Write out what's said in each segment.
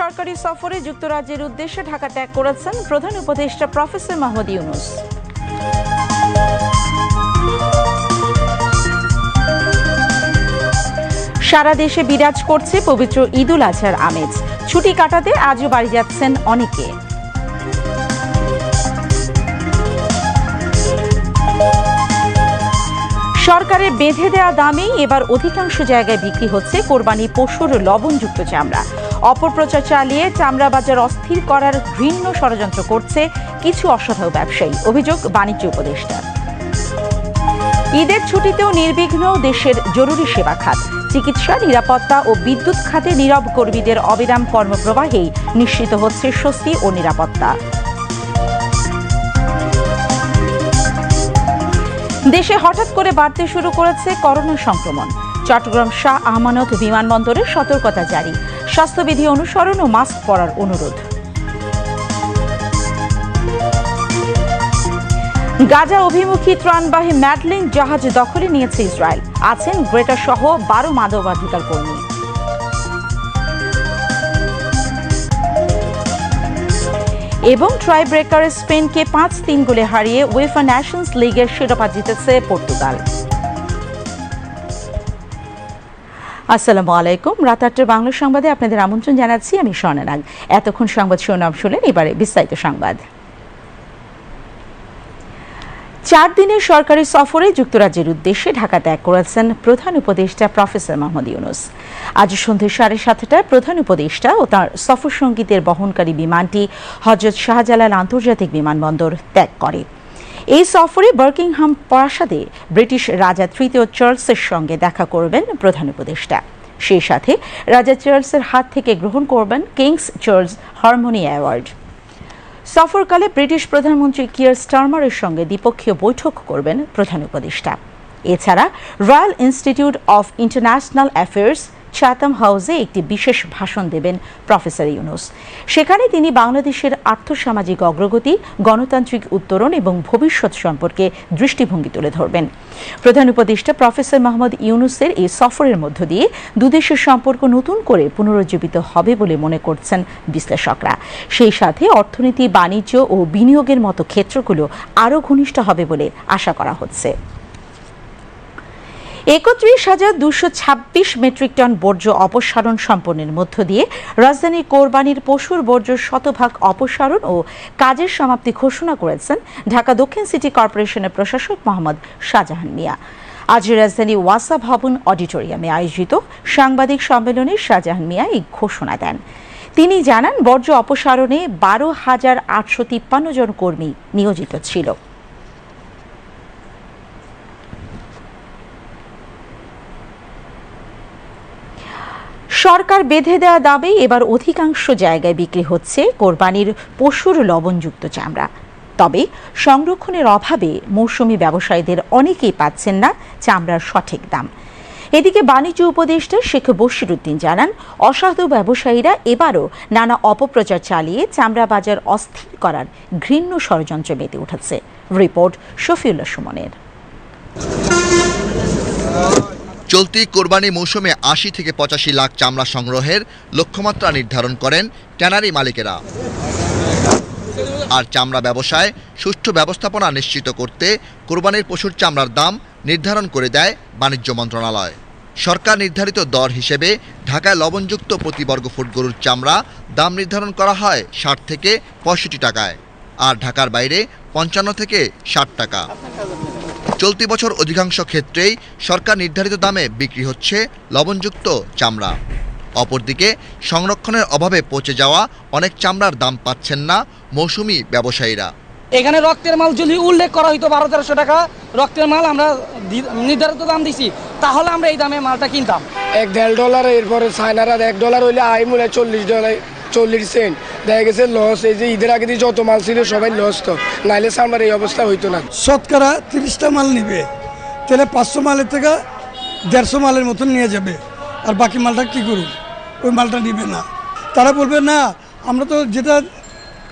সরকারি সফরে যুক্তরাজ্যের উদ্দেশ্যে ঢাকা ত্যাগ করেছেন প্রধান উপদেষ্টা প্রফেসর মাহমুদ ইউনুস। সারা দেশে বিরাজ করছে পবিত্র ঈদুল আজহার আমেজ। ছুটি কাটাতে আজও বাড়ি যাচ্ছেন অনেকে। সরকারের বেঁধে দেওয়া দামেই এবার অধিকাংশ জায়গায় বিক্রি হচ্ছে কোরবানি পশুর লবণযুক্ত চামড়া। অপপ্রচার চালিয়ে চামড়া বাজার অস্থির করার ঘৃণ্য ষড়যন্ত্র করছে কিছু অসাধু ব্যবসায়ী। অভিযোগ, বাণিজ্য উপদেষ্টার ঈদের ছুটিতেও নির্বিঘ্ন দেশের জরুরি সেবা খাত। চিকিৎসা, নিরাপত্তা ও বিদ্যুৎ খাতে নীরব কর্মীদের অবিরাম কর্মপ্রবাহেই নিশ্চিত হচ্ছে স্বস্তি ও নিরাপত্তা। দেশে হঠাৎ করে বাড়তে শুরু করেছে করোনা সংক্রমণ। চট্টগ্রাম শাহ আমানত বিমানবন্দরে সতর্কতা জারি। স্বাস্থ্যবিধি অনুসরণ ও মাস্ক পরার অনুরোধ। গাজা অভিমুখী ত্রাণবাহী ম্যাডলিন জাহাজ দখলে নিয়েছে ইসরায়েল। আছেন গ্রেটার সহ বারো মানবাধিকার কর্মী। এবং ট্রাই ব্রেকার স্পেনকে পাঁচ তিন গোলে হারিয়ে ওয়েফা ন্যাশনস লিগের শিরোপা জিতেছে পর্তুগাল। আসসালামু আলাইকুম। রাত আটটার বাংলা সংবাদে আপনাদের আমন্ত্রণ জানাচ্ছি, আমি স্বর্ণানাগ এতক্ষণ সংবাদ শিরোনাম শুনলেন এবারে বিস্তারিত সংবাদ। চার দিনের সরকারি সফরে যুক্তরাজ্যের উদ্দেশ্যে ঢাকা ত্যাগ করেছেন প্রধান উপদেষ্টা প্রফেসর মোহাম্মদ ইউনুস। আজ সন্ধ্যে সাড়ে সাতটায় প্রধান উপদেষ্টা ও তার সফর সঙ্গীতের বহনকারী বিমানটি হজরত শাহজালাল আন্তর্জাতিক বিমানবন্দর ত্যাগ করে। এই সফরে বার্কিংহাম প্রাসাদে ব্রিটিশ রাজা তৃতীয় চার্লসের সঙ্গে দেখা করবেন প্রধান উপদেষ্টা। সেই সাথে রাজা চার্লসের হাত থেকে গ্রহণ করবেন কিংস চার্লস হারমোনি অ্যাওয়ার্ড। সফরকালে ব্রিটিশ প্রধানমন্ত্রী কিয়ার স্টারমারের সঙ্গে দ্বিপক্ষীয় বৈঠক করবেন প্রধান উপদেষ্টা। এছাড়া Royal Institute of International Affairs Chatham হাউসে একটি বিশেষ ভাষণ দেবেন প্রফেসর ইউনুস। সেখানে তিনি বাংলাদেশের আর্থসামাজিক অগ্রগতি, গণতান্ত্রিক উত্তরণ এবং ভবিষ্যৎ সম্পর্কে দৃষ্টিভঙ্গি তুলে ধরবেন। প্রধান উপদেষ্টা প্রফেসর মোহাম্মদ ইউনুসের এই সফরের মধ্য দিয়ে দুদেশের সম্পর্ক নতুন করে পুনরুজ্জীবিত হবে বলে মনে করছেন বিশ্লেষকরা। সেই সাথে অর্থনীতি, বাণিজ্য ও বিনিয়োগের মতো ক্ষেত্রগুলো আরও ঘনিষ্ঠ হবে বলে আশা করা হচ্ছে। একত্রিশ হাজার দুশো ছাব্বিশ মেট্রিক টন বর্জ্য অপসারণ সম্পন্নের মধ্য দিয়ে রাজধানীর কোরবানির পশুর বর্জ্য শতভাগ অপসারণ ও কাজের সমাপ্তি ঘোষণা করেছেন ঢাকা দক্ষিণ সিটি কর্পোরেশনের প্রশাসক মোহাম্মদ শাহজাহান মিয়া। আজ রাজধানী ওয়াসা ভবন অডিটোরিয়ামে আয়োজিত সাংবাদিক সম্মেলনে শাহজাহান মিয়া এই ঘোষণা দেন। তিনি জানান, বর্জ্য অপসারণে বারো হাজার আটশো তিপ্পান্ন জন কর্মী নিয়োজিত ছিল। সরকার বেঁধে দেওয়া দামে এবার অধিকাংশ জায়গায় বিক্রি হচ্ছে কোরবানির পশুর লবণযুক্ত চামড়া। তবে সংরক্ষণের অভাবে মৌসুমি ব্যবসায়ীদের অনেকেই পাচ্ছেন না চামড়ার সঠিক দাম। এদিকে বাণিজ্য উপদেষ্টা শেখ বশিরুদ্দিন জানান, অসাধু ব্যবসায়ীরা এবারও নানা অপপ্রচার চালিয়ে চামড়া বাজার অস্থির করার ঘৃণ্য ষড়যন্ত্রে মেতে উঠেছে। রিপোর্ট শফিউল্লাহ সুমনের। চলতি কোরবানি মৌসুমে আশি থেকে পঁচাশি লাখ চামড়া সংগ্রহের লক্ষ্যমাত্রা নির্ধারণ করেন ট্যানারি মালিকেরা। আর চামড়া ব্যবসায় সুষ্ঠু ব্যবস্থাপনা নিশ্চিত করতে কোরবানির পশুর চামড়ার দাম নির্ধারণ করে দেয় বাণিজ্য মন্ত্রণালয়। সরকার নির্ধারিত দর হিসেবে ঢাকায় লবণযুক্ত প্রতি বর্গফুট গরুর চামড়া দাম নির্ধারণ করা হয় ষাট থেকে পঁয়ষট্টি টাকায়। আর ঢাকার বাইরে পঞ্চান্ন থেকে ষাট টাকা। চলতি বছর অধিকাংশ ক্ষেত্রেই সরকার নির্ধারিত দামে বিক্রি হচ্ছে লবণযুক্ত চামড়া। অপরদিকে সংরক্ষণের অভাবে পচে যাওয়া অনেক চামড়ার দাম পাচ্ছেন না মৌসুমি ব্যবসায়ীরা। এখানে রক্তের মাল যদি উল্লেখ করা হইতো বারো তেরোশো টাকা রক্তের মাল আমরা দি- নির্ধারিত দাম দিছি তাহলে আমরা এই দামে মালটা কিনতাম। এক দেড় ডলার এরপরে চায়নারা এক ডলার হইলে আই চল্লিশ ডলার। চল্লিশ সেন্ট। দেখা গেছে লস এই যে ঈদের আগে দিয়ে যত মাল ছিল সবাই লস তো। নাইলে আমার এই অবস্থা হইতো না। শতকরা তিরিশটা মাল নিবে তাহলে পাঁচশো মালের থেকে দেড়শো মালের মতন নিয়ে যাবে। আর বাকি মালটা কি করুন? ওই মালটা নিবে না। তারা বলবে না আমরা তো যেটা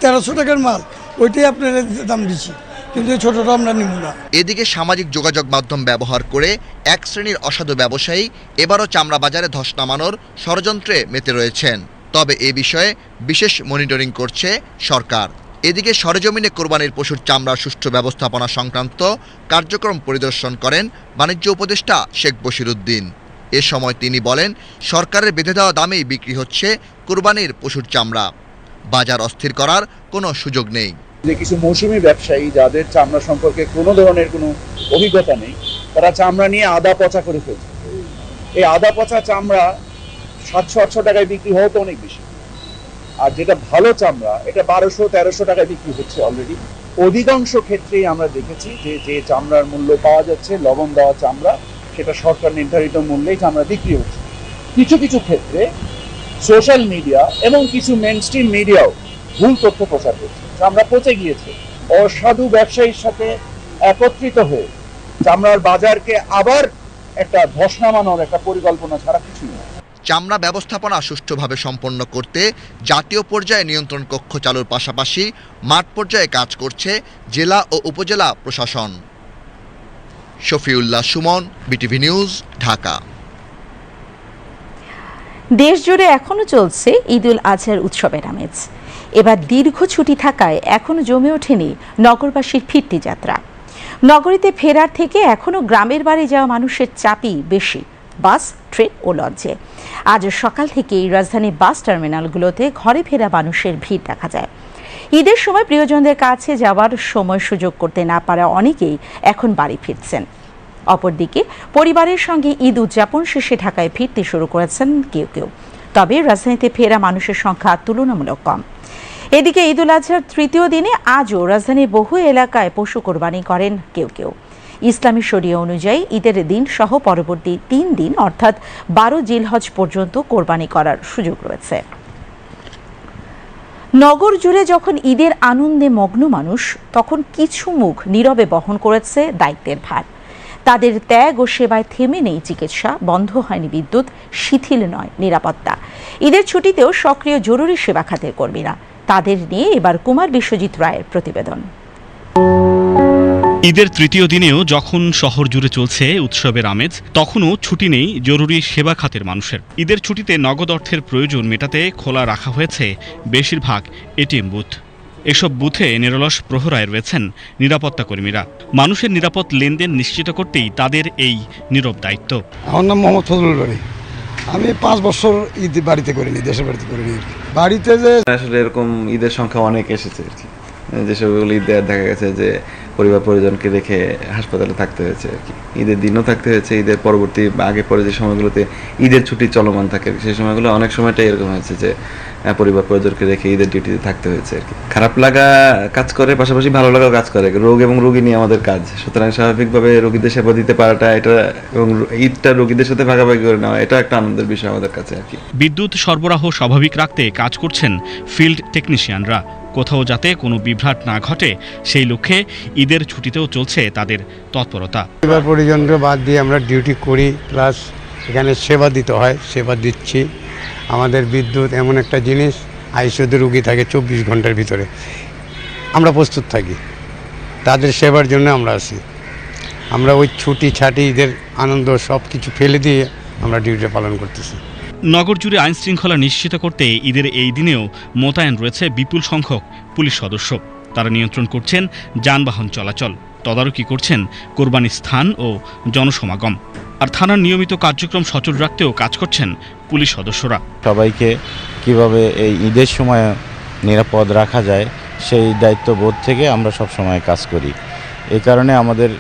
তেরোশো টাকার মাল ওইটাই আপনার দাম দিচ্ছি। কিন্তু এই ছোটোটা আমরা নিব না। এদিকে সামাজিক যোগাযোগ মাধ্যম ব্যবহার করে এক শ্রেণির অসাধু ব্যবসায়ী এবারও চামড়া বাজারে ধস নামানোর ষড়যন্ত্রে মেতে রয়েছেন। তবে এ বিষয়ে বিশেষ মনিটরিং করছে সরকার। এদিকে সরেজমিনে কোরবানির পশুর চামড়ার সুষ্ঠু ব্যবস্থাপনা সংক্রান্ত কার্যক্রম পরিদর্শন করেন বাণিজ্য উপদেষ্টা শেখ বশিরুদ্দিন। এ সময় তিনি বলেন, সরকারের বেঁধে দেওয়া দামেই বিক্রি হচ্ছে কোরবানির পশুর চামড়া। বাজার অস্থির করার কোনো সুযোগ নেই। যে কিছু মৌসুমি ব্যবসায়ী যাদের চামড়া সম্পর্কে কোনো ধরনের কোনো অভিজ্ঞতা নেই, তারা চামড়া নিয়ে আদা পচা করে ফেলছে। এই আদা পচা চামড়া সাতশো আটশো টাকায় বিক্রি হওয়া তো অনেক বেশি। আর যেটা ভালো চামড়া, এটা বারোশো তেরোশো টাকায় বিক্রি হচ্ছে অলরেডি অধিকাংশ ক্ষেত্রেই আমরা দেখেছি যে যে চামড়ার মূল্য পাওয়া যাচ্ছে, লবণ দেওয়া চামড়া, সেটা সরকার নির্ধারিত মূল্যেই চামড়া বিক্রি হচ্ছে। কিছু কিছু ক্ষেত্রে সোশ্যাল মিডিয়া এবং কিছু মেন স্ট্রিম মিডিয়াও ভুল তথ্য প্রচার করছে। চামড়া পচে গিয়েছে। অসাধু ব্যবসায়ীর সাথে একত্রিত হয়ে চামড়ার বাজারকে আবার একটা ধস নামানোর একটা পরিকল্পনা ছাড়া কিছুই না চামড়া ব্যবস্থাপনা সুষ্ঠুভাবে সম্পন্ন করতে জাতীয় পর্যায়ে নিয়ন্ত্রণ কক্ষ চালুর পাশাপাশি মাঠ পর্যায়ে কাজ করছে জেলা ও উপজেলা প্রশাসন। Shafiullah Sumon, BTV news, Dhaka. দেশ জুড়ে এখনও চলছে ঈদ উল আজহার উৎসবের আমেজ। এবার দীর্ঘ ছুটি থাকায় এখনও জমে ওঠেনি নগরবাসীর ফিরতি যাত্রা। নগরীতে ফেরার থেকে এখনও গ্রামের বাড়ি যাওয়া মানুষের চাপই বেশি। বাস, ট্রেন ও লঞ্চে আজ সকাল থেকেই রাজধানী বাস টার্মিনালগুলোতে ঘরে ফেরা মানুষের ভিড় দেখা যায়। ঈদের সময় প্রিয়জনদের কাছে যাওয়ার সময় সুযোগ করতে না পারা অনেকেই এখন বাড়ি ফিরছেন। অপরদিকে, পরিবারের সঙ্গে ঈদ উদযাপন শেষে ঢাকায় ফিরতে শুরু করেছেন কেউ কেউ। তবে রাজধানীতে ফেরা মানুষের সংখ্যা তুলনামূলক কম। এদিকে ঈদ উল আজহার তৃতীয় দিনে আজও রাজধানীর বহু এলাকায় পশু কোরবানি করেন কেউ কেউ। ইসলামী শরীয় অনুযায়ী ঈদের দিন সহ পরবর্তী তিন দিন, অর্থাৎ বারো জিলহজ পর্যন্ত কোরবানি করার সুযোগ রয়েছে। নগর জুড়ে যখন ঈদের আনন্দে মগ্ন মানুষ, তখন কিছু মুখ নীরবে বহন করেছে দায়িত্বের ভার। তাদের ত্যাগ ও সেবায় থেমে নেই চিকিৎসা, বন্ধ হয়নি বিদ্যুৎ, শিথিল নয় নিরাপত্তা। ঈদের ছুটিতেও সক্রিয় জরুরি সেবা খাতের কর্মীরা। তাদের নিয়ে এবার কুমার বিশ্বজিৎ রায়ের প্রতিবেদন। ঈদের তৃতীয় দিনেও যখন শহর জুড়ে চলছে উৎসবের আমেজ তখনও ছুটি নেই জরুরি সেবা খাতের মানুষের। ঈদের ছুটিতে নগদ অর্থের প্রয়োজন মেটাতে খোলা রাখা হয়েছে বেশিরভাগ এটিএম বুথ। এসব বুথে নিরলস প্রহরায় রয়েছেন নিরাপত্তা কর্মীরা। মানুষের নিরাপদ লেনদেন নিশ্চিত করতেই তাদের এই নীরব দায়িত্ব। আমার নাম মোহাম্মদ ফজলুল বাড়ি আমি পাঁচ বছর ঈদ বাড়িতে করিনি দেশের বাড়িতে করিনি। বাড়িতে যে আসলে এরকম ঈদের সংখ্যা অনেক এসেছে আর কি। যেসবগুলো ঈদে দেখা গেছে যে পরিবার পরিজনকে রেখে হাসপাতালে থাকতে হয়েছে আর কি। ঈদের দিনও থাকতে হয়েছে, ঈদের পরবর্তী আগে পরে যে সময়গুলোতে ঈদের ছুটি চলমান থাকে, সেই সময়গুলো অনেক সময়টাই এরকম হয়েছে যে পরিবার পরিজনকে রেখে ঈদের ডিউটিতে থাকতে হয়েছে আর কি। খারাপ লাগা কাজ করে, পাশাপাশি ভালো লাগাও কাজ করে। রোগ এবং রোগী নিয়ে আমাদের কাজ। সুতরাং স্বাভাবিকভাবে রোগীদের সেবা দিতে পারাটা, এটা এবং ঈদটা রোগীদের সাথে ভাগাভাগি করে নেওয়া, এটা একটা আনন্দের বিষয় আমাদের কাছে আর কি। বিদ্যুৎ সরবরাহ স্বাভাবিক রাখতে কাজ করছেন ফিল্ড টেকনিশিয়ানরা। কোথাও যাতে কোনো বিভ্রাট না ঘটে, সেই লক্ষ্যে ঈদের ছুটিতেও চলছে তাদের তৎপরতা। পরিবার পরিজনকে বাদ দিয়ে আমরা ডিউটি করি, প্লাস এখানে সেবা দিতে হয়, সেবা দিচ্ছি। আমাদের বিদ্যুৎ এমন একটা জিনিস আইসিউতে রুগী থাকে চব্বিশ ঘণ্টার ভিতরে। আমরা প্রস্তুত থাকি। তাদের সেবার জন্য আমরা আসি আমরা ওই ছুটি ছাটি ঈদের আনন্দ সব কিছু ফেলে দিয়ে আমরা ডিউটি পালন করতেছি। নগর জুড়ে আইন শৃঙ্খলা নিশ্চিত করতে ঈদের এই দিনেও মোতায়েন রয়েছে বিপুল সংখ্যক পুলিশ সদস্য। তারা নিয়ন্ত্রণ করছেন যানবাহন চলাচল, তদারকি করছেন কোরবানি স্থান ও জনসমাগম। আর থানার নিয়মিত কার্যক্রম সচল রাখতেও কাজ করছেন পুলিশ সদস্যরা। সবাইকে কীভাবে এই ঈদের সময় নিরাপদ রাখা যায়, সেই দায়িত্ববোধ থেকে আমরা সব সময় কাজ করি। এই কারণে আমাদের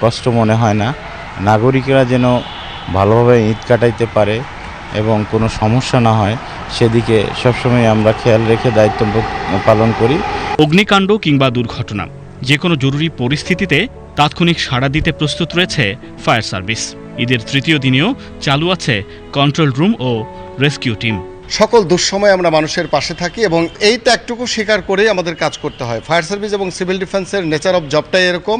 কষ্ট মনে হয় না। নাগরিকরা যেন ভালোভাবে ঈদ কাটাইতে পারে এবং কোনো সমস্যা না হয়, সেদিকে সবসময় আমরা খেয়াল রেখে দায়িত্ব পালন করি। অগ্নিকাণ্ড কিংবা দুর্ঘটনা যে কোনো জরুরি পরিস্থিতিতে তাৎক্ষণিক সাড়া দিতে প্রস্তুত রয়েছে ফায়ার সার্ভিস। ঈদের তৃতীয় দিনেও চালু আছে কন্ট্রোল রুম ও রেস্কিউ টিম। সকল দুঃসময়ে আমরা মানুষের পাশে থাকি এবং এই ত্যাগটুকু স্বীকার করেই আমাদের কাজ করতে হয়। ফায়ার সার্ভিস এবং সিভিল ডিফেন্সের নেচার অফ জবটাই এরকম।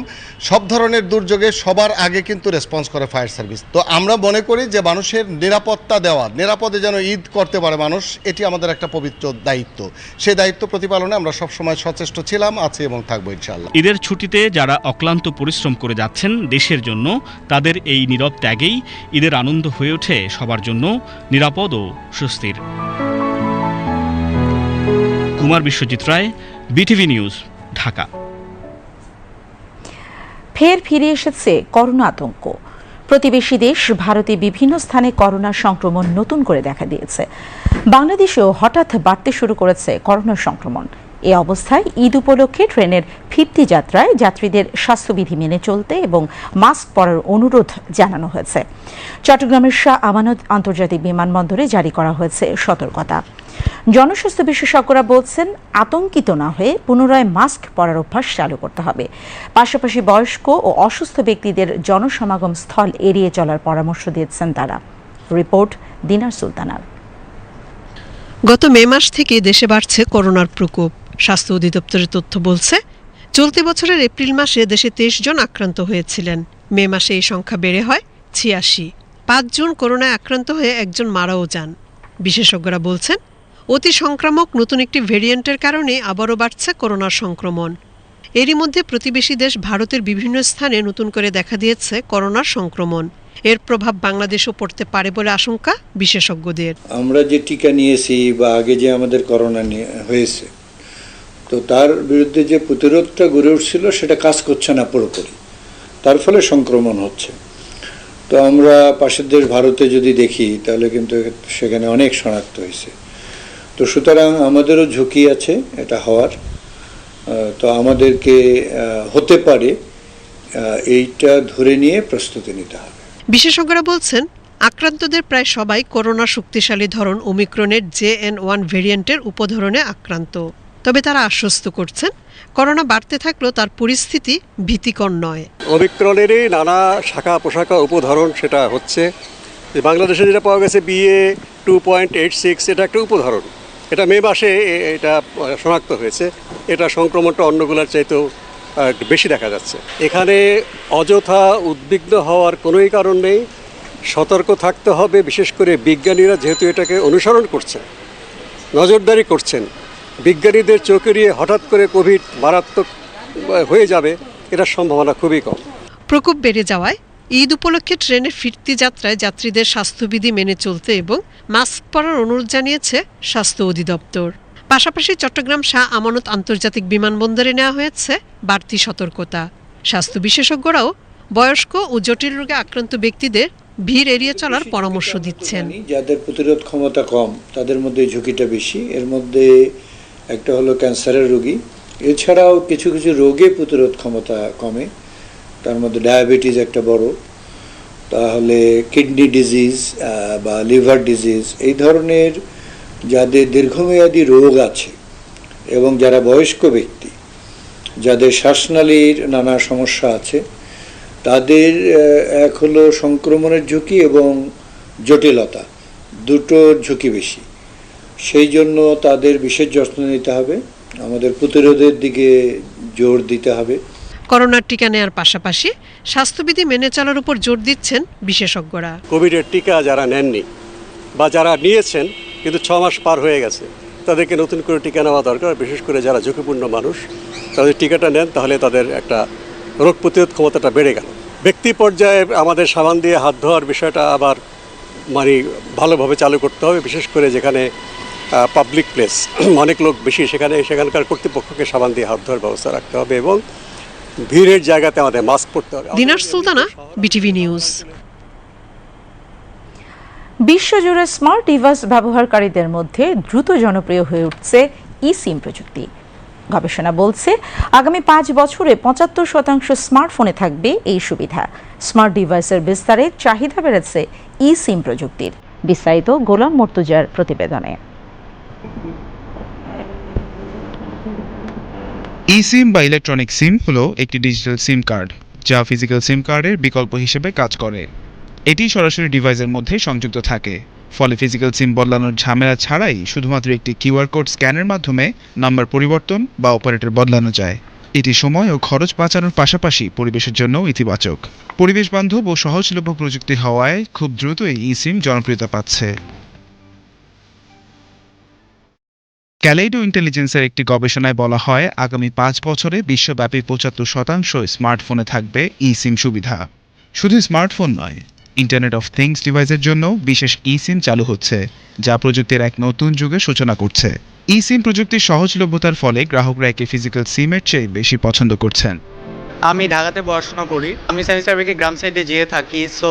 সব ধরনের দুর্যোগে সবার আগে কিন্তু রেসপন্স করে ফায়ার সার্ভিস। তো আমরা মনে করি যে মানুষের নিরাপত্তা দেওয়া, নিরাপদে যেন ঈদ করতে পারে মানুষ, এটি আমাদের একটা পবিত্র দায়িত্ব। সেই দায়িত্ব প্রতিপালনে আমরা সবসময় সচেষ্ট ছিলাম, আছি এবং থাকব ইনশাল্লাহ ঈদের ছুটিতে যারা অক্লান্ত পরিশ্রম করে যাচ্ছেন দেশের জন্য, তাদের এই নীরব ত্যাগেই ঈদের আনন্দ হয়ে ওঠে সবার জন্য নিরাপদ ও সুস্থির। Kumar Biswajit Roy, BTV news, Dhaka. ফের ফিরে এসেছে করোনা আতঙ্ক। প্রতিবেশী দেশ ভারতে বিভিন্ন স্থানে করোনা সংক্রমণ নতুন করে দেখা দিয়েছে। বাংলাদেশেও হঠাৎ বাড়তে শুরু করেছে করোনা সংক্রমণ। এ অবস্থায় ঈদ উপলক্ষে ট্রেনের ফিরতি যাত্রায় যাত্রীদের স্বাস্থ্যবিধি মেনে চলতে এবং মাস্ক পরার অনুরোধ জানানো হয়েছে। চট্টগ্রামের শাহ আমানত আন্তর্জাতিক বিমানবন্দরে জারি করা হয়েছে সতর্কতা। জনস্বাস্থ্য বিশেষজ্ঞরা বলছেন, আতঙ্কিত না হয়ে পুনরায় মাস্ক পরার অভ্যাস চালু করতে হবে। পাশাপাশি বয়স্ক ও অসুস্থ ব্যক্তিদের জনসমাগম স্থল এড়িয়ে চলার পরামর্শ দিয়েছেন তারা। রিপোর্ট দিনার সুলতানার। গত মে মাস থেকে দেশে বাড়ছে করোনার প্রকোপ। স্বাস্থ্য অধিদপ্তরের তথ্য বলছে, চলতি বছরের এপ্রিল মাসে দেশে তেইশ জন আক্রান্ত হয়েছিলেন। মে মাসে এই সংখ্যা বেড়ে হয় ছিয়াশি। পাঁচ জুন করোনায় আক্রান্ত হয়ে একজন মারাও যান। বিশেষজ্ঞরা বলছেন, অতি সংক্রামক নতুন একটি ভেরিয়েন্টের কারণে আবারও বাড়ছে করোনার সংক্রমণ। এরই মধ্যে প্রতিবেশী দেশ ভারতের বিভিন্ন স্থানে নতুন করে দেখা দিয়েছে করোনার সংক্রমণ। এর প্রভাব বাংলাদেশও পড়তে পারে বলে আশঙ্কা বিশেষজ্ঞদের। আমরা যে টিকা নিয়েছি বা আগে যে আমাদের করোনা হয়েছে তো তার বিরুদ্ধে যে প্রতিরোধটা গড়ে উঠছিল, সেটা কাজ করছে না পুরোপুরি। তার ফলে সংক্রমণ হচ্ছে। তো আমরা পাশের দেশ ভারতে যদি দেখি, তাহলে কিন্তু সেখানে অনেক শনাক্ত হয়েছে। তো সুতরাং আমাদেরও ঝুঁকি আছে, এটা হওয়ার। তো আমাদেরকে হতে পারে এইটা ধরে নিয়ে প্রস্তুতি নিতে হবে। বিশেষজ্ঞরা বলছেন, আক্রান্তদের প্রায় সবাই করোনা শক্তিশালী ধরন ওমিক্রনের জে এন ওয়ান ভেরিয়েন্টের উপধরনে আক্রান্ত। তবে তারা আশ্বস্ত করছেন, করোনা বাড়তে থাকলেও তার পরিস্থিতি ভীতিকর নয়। অমিক্রনেরই নানা শাখা পোশাকা উপধরন সেটা হচ্ছে। বাংলাদেশে যেটা পাওয়া গেছে BA two point eight six, এটা একটা উপধরন এটা মে মাসে এটা শনাক্ত হয়েছে। এটা সংক্রমণটা অন্যগুলোর চাইতেও বেশি দেখা যাচ্ছে। এখানে অযথা উদ্বিগ্ন হওয়ার কোনোই কারণ নেই। সতর্ক থাকতে হবে, বিশেষ করে বিজ্ঞানীরা যেহেতু এটাকে অনুসরণ করছেন, নজরদারি করছেন। বিজ্ঞানীদের চোখ এড়িয়ে হঠাৎ করে কোভিড মারাত্মক হয়ে যাবে এটার সম্ভাবনা খুবই কম। প্রকোপ বেড়ে যাওয়ায় ঈদ উপলক্ষে ট্রেনের ফিরতি যাত্রায় যাত্রীদের স্বাস্থ্যবিধি মেনে চলতে এবং মাস্ক পরার অনুরোধ জানিয়েছে স্বাস্থ্য অধিদপ্তর। পাশাপাশি চট্টগ্রাম শাহ আমানত আন্তর্জাতিক বিমানবন্দরে নেওয়া হয়েছে বাড়তি সতর্কতা। স্বাস্থ্য বিশেষজ্ঞরাও বয়স্ক ও জটিল রোগে আক্রান্ত ব্যক্তিদের ভিড় এড়িয়ে চলার পরামর্শ দিচ্ছেন। যাদের প্রতিরোধ ক্ষমতা কম তাদের মধ্যে ঝুঁকিটা বেশি। এর মধ্যে একটা হলো ক্যান্সারের রোগী। এছাড়াও কিছু কিছু রোগে প্রতিরোধ ক্ষমতা কমে, তার মধ্যে ডায়াবেটিস একটা বড়, তাহলে কিডনি ডিজিজ বা লিভার ডিজিজ, এই ধরনের যাদের দীর্ঘমেয়াদী রোগ আছে এবং যারা বয়স্ক ব্যক্তি, যাদের শ্বাসনালীর নানা সমস্যা আছে, তাদের এক হলো সংক্রমণের ঝুঁকি এবং জটিলতা, দুটোর ঝুঁকি বেশি। সেই জন্য তাদের বিশেষ যত্ন নিতে হবে। আমাদের প্রতিরোধের দিকে জোর দিতে হবে। করোনার টিকা নেওয়ার পাশাপাশি স্বাস্থ্যবিধি মেনে চলার উপর জোর দিচ্ছেন বিশেষজ্ঞরা। কোভিডের টিকা যারা নেননি বা যারা নিয়েছেন কিন্তু ছ মাস পার হয়ে গেছে তাদেরকে নতুন করে টিকা নেওয়া দরকার। বিশেষ করে যারা ঝুঁকিপূর্ণ মানুষ তাদের টিকাটা নেন তাহলে তাদের একটা রোগ প্রতিরোধ ক্ষমতাটা বেড়ে গেল। ব্যক্তি পর্যায়ে আমাদের সাবান দিয়ে হাত ধোয়ার বিষয়টা আবার মানে ভালোভাবে চালু করতে হবে বিশেষ করে যেখানে পাবলিক প্লেস অনেক লোক বেশি সেখানে সেখানকার কর্তৃপক্ষকে সাবান দিয়ে হাত ধোয়ার ব্যবস্থা রাখতে হবে এবং ভিড়ের জায়গাতে আমাদের মাস্ক পরতে হবে। দিনার সুলতানা বিটিভি নিউজ বিশ্বজুড়ে স্মার্ট ডিভাইস ব্যবহারকারীদের মধ্যে দ্রুত জনপ্রিয় হয়ে উঠছে ই সিম প্রযুক্তি। গবেষণা বলছে আগামী পাঁচ বছরে পঁচাত্তর শতাংশ স্মার্টফোনে থাকবে এই সুবিধা। স্মার্ট ডিভাইসের বিস্তারে চাহিদা বেড়েছে ই সিম প্রযুক্তির। বিস্তারিত গোলাম মর্তুজার প্রতিবেদনে। ই সিম বা ইলেকট্রনিক সিম হলো একটি ডিজিটাল সিম কার্ড যা ফিজিক্যাল সিম কার্ডের বিকল্প হিসেবে কাজ করে। এটি সরাসরি ডিভাইসের মধ্যে সংযুক্ত থাকে, ফলে ফিজিক্যাল সিম বদলানোর ঝামেলা ছাড়াই শুধুমাত্র একটি কিউআর কোড স্ক্যানের মাধ্যমে নাম্বার পরিবর্তন বা অপারেটর বদলানো যায়। এটি সময় ও খরচ বাঁচানোর পাশাপাশি পরিবেশের জন্যও ইতিবাচক। পরিবেশ বান্ধব ও সহজলভ্য প্রযুক্তি হওয়ায় খুব দ্রুতই ই সিম জনপ্রিয়তা পাচ্ছে। ক্যালেইডো ইন্টেলিজেন্সের একটি গবেষণায় বলা হয়, আগামী পাঁচ বছরে বিশ্বব্যাপী পঁচাত্তর শতাংশ স্মার্টফোনে থাকবে ই সিম সুবিধা। শুধু স্মার্টফোন নয় ইন্টারনেট অফ থিংস ডিভাইসের জন্য বিশেষ ই সিম চালু হচ্ছে, যা প্রযুক্তির এক নতুন যুগে সূচনা করছে। ই সিম প্রযুক্তির সহজলভ্যতার ফলে গ্রাহকরা একে ফিজিক্যাল সিমের চেয়ে বেশি পছন্দ করছেন। আমি ঢাকাতে পড়াশোনা করি। আমি সার্ভিস সার্ভিকে গ্রাম সাইডে যেয়ে থাকি সো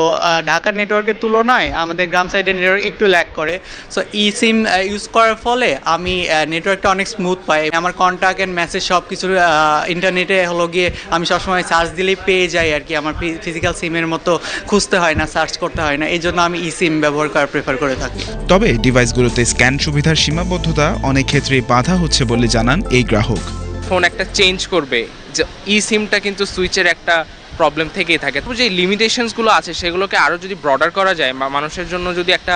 ঢাকার নেটওয়ার্কের তুলনায় আমাদের গ্রাম সাইডের নেটওয়ার্ক একটু ল্যাক করে। সো ই সিম ইউজ করার ফলে আমি নেটওয়ার্কটা অনেক স্মুথ পাই। আমার কন্ট্যাক্ট অ্যান্ড মেসেজ সব কিছু ইন্টারনেটে হলো গিয়ে আমি সবসময় সার্চ দিলেই পেয়ে যাই আর কি। আমার ফিজিক্যাল সিমের মতো খুঁজতে হয় না সার্চ করতে হয় না। এই জন্য আমি ই সিম ব্যবহার করা প্রেফার করে থাকি। তবে ডিভাইসগুলোতে স্ক্যান সুবিধার সীমাবদ্ধতা অনেক ক্ষেত্রেই বাধা হচ্ছে বলে জানান এই গ্রাহক। ফোন একটা চেঞ্জ করবে। ই সিমটা কিন্তু সুইচের একটা প্রবলেম থেকেই থাকে। তো যে লিমিটেশনসগুলো আছে, সেগুলোকে আরও যদি ব্রডার করা যায় বা মানুষের জন্য যদি একটা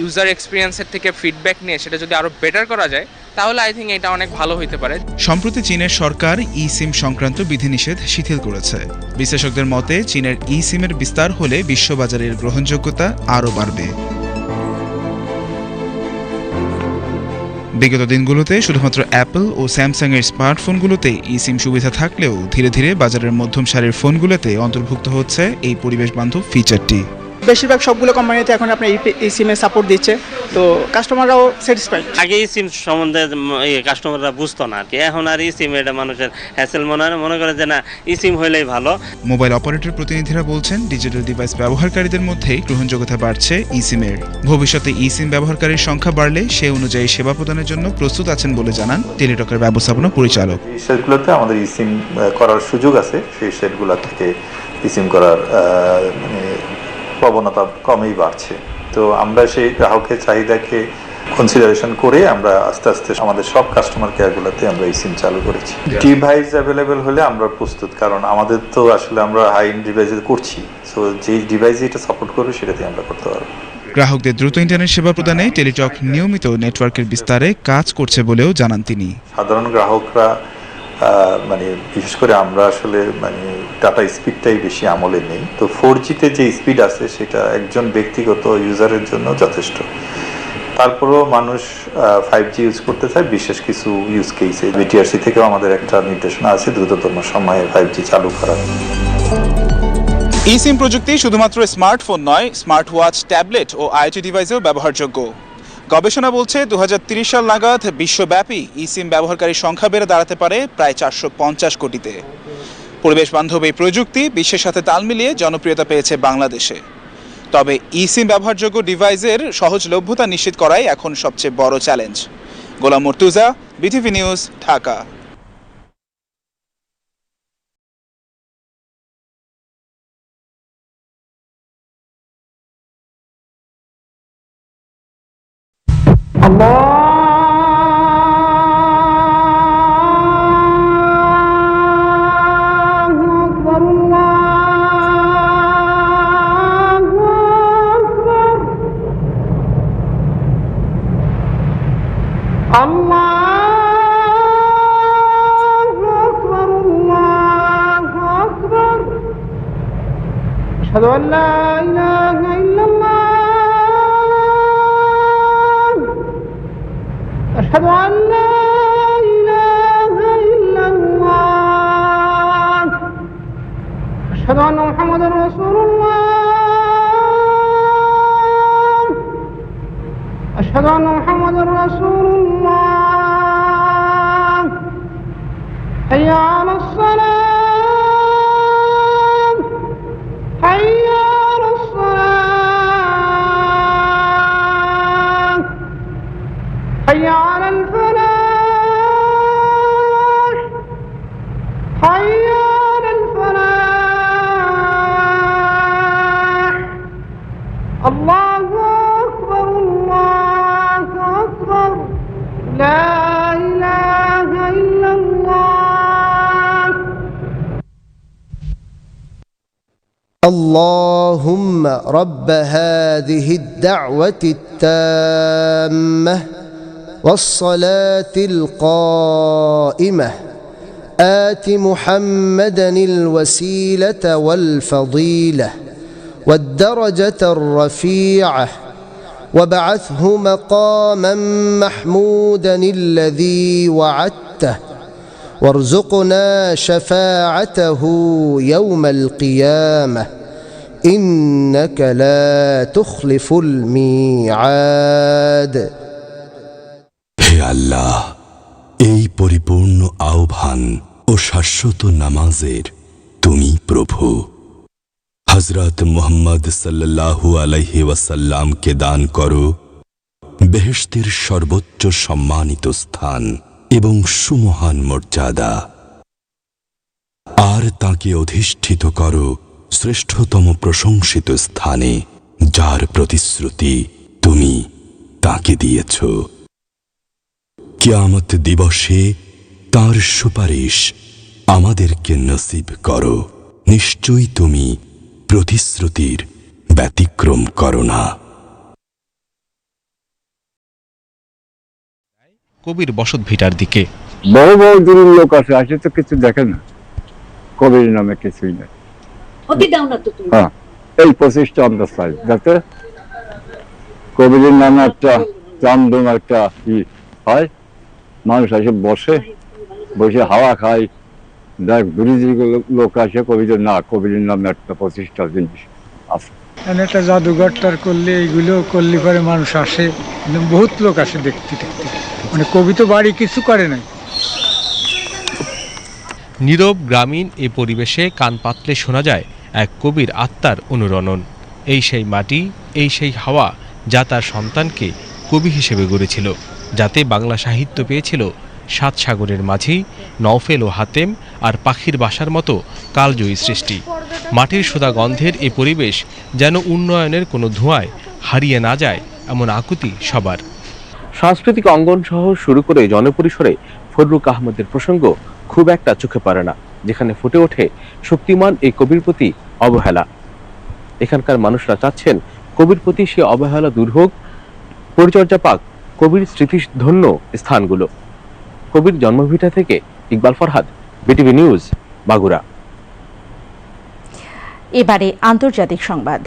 ইউজার এক্সপিরিয়েন্সের থেকে ফিডব্যাক নিয়ে সেটা যদি আরও বেটার করা যায়, তাহলে আই থিঙ্ক এটা অনেক ভালো হইতে পারে। সম্প্রতি চীনের সরকার ই সিম সংক্রান্ত বিধিনিষেধ শিথিল করেছে। বিশ্লেষকদের মতে, চীনের ই সিমের বিস্তার হলে বিশ্ববাজারের গ্রহণযোগ্যতা আরও বাড়বে। বিগত দিনগুলোতে শুধুমাত্র অ্যাপল ও স্যামসাং এর স্মার্টফোনগুলোতে ই সিম সুবিধা থাকলেও ধীরে ধীরে বাজারের মধ্যম সারির ফোনগুলোতে অন্তর্ভুক্ত হচ্ছে এই পরিবেশ বান্ধব ফিচারটি বেশিরভাগ সবগুলো কোম্পানিতে এখন আপনার এই সিমে সাপোর্ট দিচ্ছে। তো কাস্টমাররাও স্যাটিসফাইড আগে এই সিম সম্বন্ধে কাস্টমাররা বুঝতো না আর কি। এখন আর ই সিম এটা মানুষের হ্যাসেল মনে হয় মনে করে যে না ই সিম হইলেই ভালো। মোবাইল অপারেটর প্রতিনিধিরা বলছেন ডিজিটাল ডিভাইস ব্যবহারকারীদের মধ্যেই গ্রহণযোগ্যতা বাড়ছে ই সিমের ভবিষ্যতে ই সিম ব্যবহারকারীর সংখ্যা বাড়লে সে অনুযায়ী সেবা প্রদানের জন্য প্রস্তুত আছেন বলে জানান টেলিটকের ব্যবস্থাপনা পরিচালক। এই সেটগুলোতে আমাদের ই সিম করার সুযোগ আছে। সেই সেটগুলো থেকে ই সিম করার মানে প্রবণতা কমেই বাড়ছে। তো আমরা সেই গ্রাহকের চাহিদাকে কনসিডারেশন করে আমরা আস্তে আস্তে আমাদের সব কাস্টমার কেয়ারগুলোতে আমরা এই সিম চালু করেছি। ডিভাইস অ্যাভেলেবেল হলে আমরা প্রস্তুত কারণ আমাদের তো আসলে আমরা হাই এন্ড ডিভাইসে করছি। সো যে ডিভাইস এটা সাপোর্ট করবে সেটাতে আমরা করতে পারব। গ্রাহকদের দ্রুত ইন্টারনেট সেবা প্রদানে টেলিটক নিয়মিত নেটওয়ার্কের বিস্তারে কাজ করছে বলেও জানান তিনি। সাধারণ গ্রাহকরা মানে বিশেষ করে আমরা আসলে মানে ডাটা স্পিডটাই বেশি আমলে নেই। তো ফোর জিতে যে স্পিড আছে, সেটা একজন ব্যক্তিগত ইউজারের জন্য যথেষ্ট। তারপরেও মানুষ ফাইভ জি ইউজ করতে চায়, বিশেষ কিছু ইউজ কেসে বিটিআরসি থেকেও আমাদের একটা নির্দেশনা আছে, দ্রুততম সময়ে ফাইভ জি চালু করার। ই সিম প্রযুক্তি শুধুমাত্র স্মার্টফোন নয় স্মার্ট ওয়াচ ট্যাবলেট ও আইটি ডিভাইসেও ব্যবহারযোগ্য। গবেষণা বলছে, দুহাজার ত্রিশ সাল নাগাদ বিশ্বব্যাপী ই সিম ব্যবহারকারীর সংখ্যা বেড়ে দাঁড়াতে পারে প্রায় চারশো পঞ্চাশ কোটিতে। পরিবেশ বান্ধব এই প্রযুক্তি বিশ্বের সাথে তাল মিলিয়ে জনপ্রিয়তা পেয়েছে বাংলাদেশে। তবে ই সিম ব্যবহারযোগ্য ডিভাইসের সহজলভ্যতা নিশ্চিত করাই এখন সবচেয়ে বড় challenge. Golam Mortuza, BTV news, Dhaka. اللهم رب هذه الدعوة التامة والصلاة القائمة. آت محمدا الوسيلة والفضيلة والدرجة الرفيعة وابعثه مقاما محمودا الذي وعدته وارزقنا شفاعته يوم القيامة إنك لا تخلف الميعاد হে আল্লাহ এই পরিপূর্ণ আহ্বান ও শাশ্বত নামাজের তুমি প্রভু হজরত মোহাম্মদ সাল্লাল্লাহু আলাইহি ওয়াসাল্লামকে দান করো বেহেশতের সর্বোচ্চ সম্মানিত স্থান এবং সুমহান মর্যাদা। আর তাকে অধিষ্ঠিত করো শ্রেষ্ঠতম প্রশংসিত স্থানে, যার প্রতিশ্রুতি তুমি তাকে দিয়েছ। কিয়ামত দিবসে তার সুপারিশ আমাদেরকে নসিব করো। নিশ্চয়ই তুমি প্রতিশ্রুতির ব্যতিক্রম করো না। কবির বসত ভিটার দিকে। বহু বহু দূরের লোক আছে আসে তো কিছু দেখে না। কবির নামে কিছুই নেই। না হ্যাঁ এই পঁচিশটা আমরা চাই যাতে কবিরের নামে একটা চান্দন একটা ই হয়। মানুষ এসে বসে বসে হাওয়া খায়। দেখ দূরে যেগুলো লোক আসে কবিদের না কবিরের নামে একটা পঁচিশটা জিনিস আছে। একটা জাদুঘরটার করলে এইগুলো করলে পরে মানুষ আসে। বহুত লোক আসে দেখতে দেখতে। মানে কবি তো বাড়ি কিছু করে নাই। নীরব গ্রামীণ এ পরিবেশে কান পাতলে শোনা যায় এক কবির আত্মার অনুরণন। এই সেই মাটি, এই সেই হাওয়া যা তার সন্তানকে কবি হিসেবে গড়েছিল, যাতে বাংলা সাহিত্য পেয়েছিল সাত সাগরের মাঝি, নওফেল ও হাতেম আর পাখির বাসার মতো কালজয়ী সৃষ্টি। মাটির সোদা গন্ধের এ পরিবেশ যেন উন্নয়নের কোনো ধোঁয়ায় হারিয়ে না যায় এমন আকুতি সবার। সাংস্কৃতিক অঙ্গন সহ শুরু করে জনপরিসরে ফররুক আহমদের প্রসঙ্গ খুব একটা চোখে পড়ে না, যেখানে ফুটে ওঠে শক্তিমান এই কবির প্রতি অবহেলা। এখানকার মানুষরা চাচ্ছেন কবির প্রতি সে অবহেলা দূর হোক, পরিচর্যা পাক, কবির স্মৃতিধন্য স্থানগুলো। কবির জন্মভিটা থেকে ইকবাল ফরহাদ, বিটিভি নিউজ বাগুড়া এবারে আন্তর্জাতিক সংবাদ।